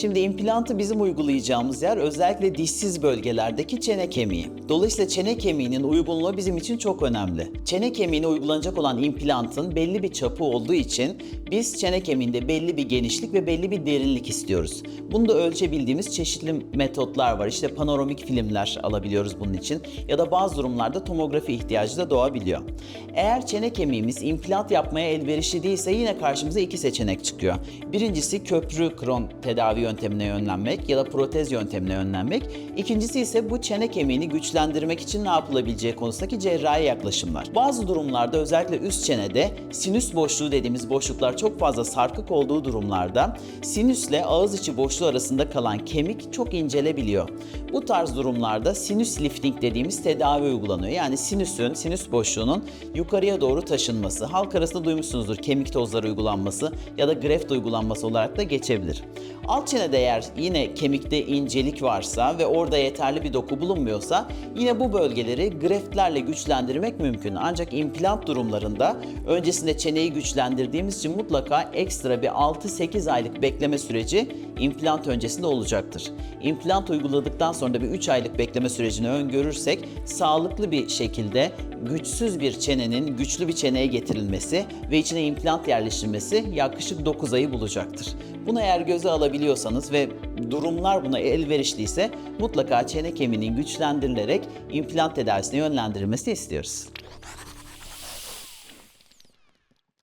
Şimdi implantı bizim uygulayacağımız yer özellikle dişsiz bölgelerdeki çene kemiği. Dolayısıyla çene kemiğinin uygunluğu bizim için çok önemli. Çene kemiğine uygulanacak olan implantın belli bir çapı olduğu için biz çene kemiğinde belli bir genişlik ve belli bir derinlik istiyoruz. Bunu da ölçebildiğimiz çeşitli metotlar var. İşte panoramik filmler alabiliyoruz bunun için ya da bazı durumlarda tomografi ihtiyacı da doğabiliyor. Eğer çene kemiğimiz implant yapmaya elverişli değilse yine karşımıza iki seçenek çıkıyor. Birincisi köprü kron tedavi yöntemine yönlenmek ya da protez yöntemine yönlenmek. İkincisi ise bu çene kemiğini güçlendirmek için ne yapılabileceği konusundaki cerrahi yaklaşımlar. Bazı durumlarda özellikle üst çenede sinüs boşluğu dediğimiz boşluklar çok fazla sarkık olduğu durumlarda sinüsle ağız içi boşluğu arasında kalan kemik çok incelebiliyor. Bu tarz durumlarda sinüs lifting dediğimiz tedavi uygulanıyor. Yani sinüsün, sinüs boşluğunun yukarıya doğru taşınması. Halk arasında duymuşsunuzdur kemik tozları uygulanması ya da greft uygulanması olarak da geçebilir. Alt çenede eğer yine kemikte incelik varsa ve orada yeterli bir doku bulunmuyorsa yine bu bölgeleri greftlerle güçlendirmek mümkün. Ancak implant durumlarında öncesinde çeneyi güçlendirdiğimiz için mutlaka ekstra bir 6-8 aylık bekleme süreci implant öncesinde olacaktır. İmplant uyguladıktan sonra da bir 3 aylık bekleme sürecini öngörürsek sağlıklı bir şekilde güçsüz bir çenenin güçlü bir çeneye getirilmesi ve içine implant yerleştirilmesi yaklaşık 9 ayı bulacaktır. Bunu eğer göze alabiliyorsanız ve durumlar buna elverişliyse mutlaka çene kemiğinin güçlendirilerek implant tedavisine yönlendirilmesini istiyoruz.